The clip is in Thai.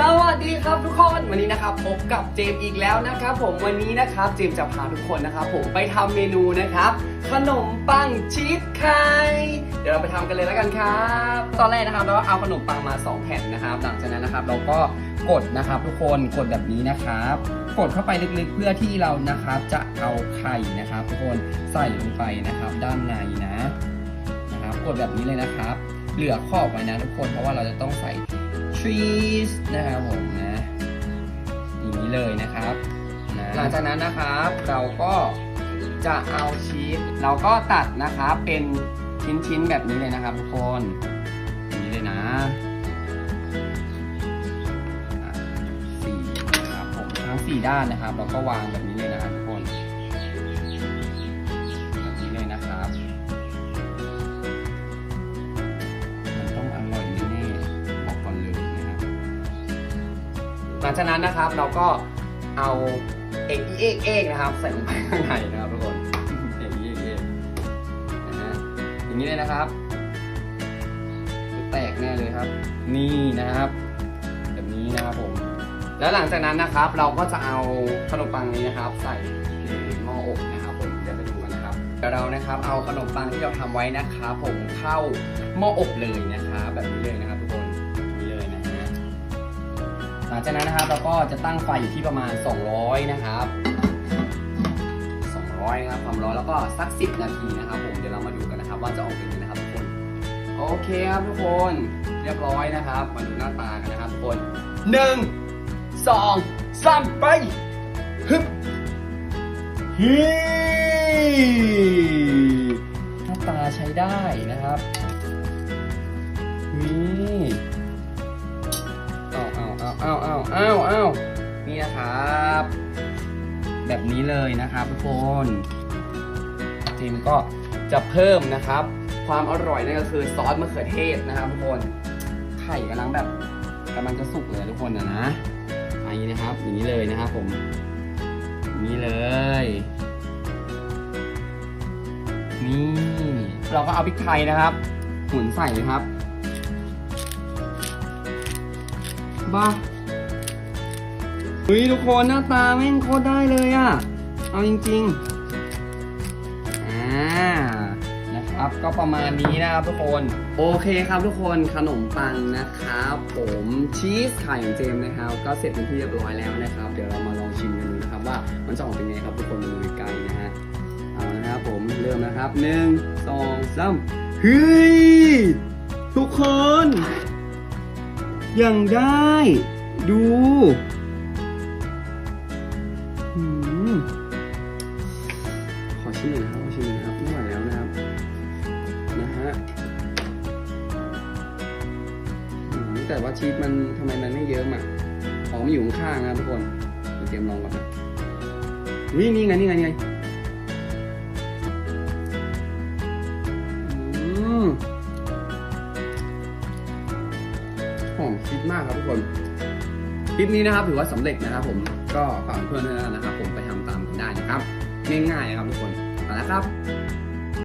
สวัสดีครับทุกคนวันนี้นะครับพบกับเจมส์อีกแล้วนะครับผมวันนี้นะครับเจมส์จะพาทุกคนนะครับผมไปทำเมนูนะครับ ขนมปังชีสไข่เดี๋ยวเราไปทำกันเลยแล้วกันครับ ตอนแรกนะครับเราก็เอาขนมปังมา 2 แผ่นนะครับ หลังจากนั้นนะครับเราก็กดนะครับทุกคนกดแบบนี้นะครับ กดเข้าไปลึกๆเพื่อที่เรานะครับจะเอาไข่นะครับ ทุกคนใส่ลงไปนะครับ ด้านในนะนะครับ กดแบบนี้เลยนะครับ เหลือขอบไว้นะทุกคนเพราะว่าเราจะต้องใส่ ชีสนะครับผมนะอย่างนี้เลยนะครับนะหลังจากนั้นนะครับเราก็จะเอาชีสเราก็ตัดนะครับเป็นชิ้นๆแบบนี้เลยนะครับทุกคนอย่างนี้เลยนะสี่นะครับผมทั้งสี่ด้านนะครับ เราก็วางแบบนี้เลยนะครับ ลังจากนั้นนะครับเราก็เอาเอกเอกเอกนะครับ ใส่ลงไปข้างในนะครับทุกคนเอกเอกเอกนะฮะอย่างนี้เลยนะครับแตกแน่เลยครับ นี่นะครับ แบบนี้นะครับผม แล้วหลังจากนั้นนะครับ เราก็จะเอาขนมปังนี้นะครับ ใส่ในหม้ออบนะครับผมเดี๋ยวไปดูกันนะครับเดี๋ยวเรานะครับ เอาขนมปังที่เราทำไว้นะครับ ผมเข้าหม้ออบเลยนะครับ แบบนี้เลยนะครับ ลังจากนั้นนะครับเราก็จะตั้งไฟอยู่ที่ประมาณ 200 นะครับ 200 นะครับความร้อนแล้วก็สัก 10 นาทีนะครับผมเดี๋ยวเรามาดูกันนะครับ ว่าจะออกเป็นยังไงนะครับทุกคนโอเคครับทุกคนเรียบร้อยนะครับมาดูหน้าตากันนะครับทุกคนหนึ่งสองสามไปฮึบฮีหน้าตาใช้ได้นะครับ นะครับ แบบนี้เลยนะครับทุกคนจิมก็จะเพิ่มนะครับ ความอร่อยนั่นก็คือซอสมะเขือเทศนะครับทุกคนไข่กำลังแบบกำลังจะสุกเลยทุกคนนะนะอันนี้นะครับอย่างนี้เลยนะครับผมนี้เลย นี่ เราก็เอาพริกไทยนะครับหมุนใส่เลยครับบ้า เฮ้ยทุกคนหน้าตาแม่งโคตรได้เลยอะเอาจริงๆอ่านะครับก็ประมาณนี้นะครับทุกคน โอเคครับทุกคนขนมปังนะครับผมชีสไข่ของเจมส์นะครับ ก็เสร็จเป็นที่เรียบร้อยแล้วนะครับ เดี๋ยวเรามาลองชิมกันดูนะครับ ว่ามันจะออกเป็นไงครับทุกคนดูใกล้ๆนะฮะเอานะครับผมเริ่มนะครับหนึ่งสองสามเฮ้ยทุกคนย่างได้ดู ชิมหน่อยครับขอชิมหน่อยครับไม่ไหวแล้วนะครับนะฮะแต่ว่าชีสมันทำไมมันไม่เยอะอะอ๋อมันอยู่ข้างๆนะทุกคนเตรียมลองก่อนนะนี่นี่ไงนี่ไงนี่ไงหอมคิดมากครับทุกคนคลิปนี้นะครับถือว่าสำเร็จนะครับผมก็ฝากเพื่อนๆด้วยนะครับผมไปทำตามกันได้นะครับ ง่ายๆนะครับทุกคน มาแล้วครับ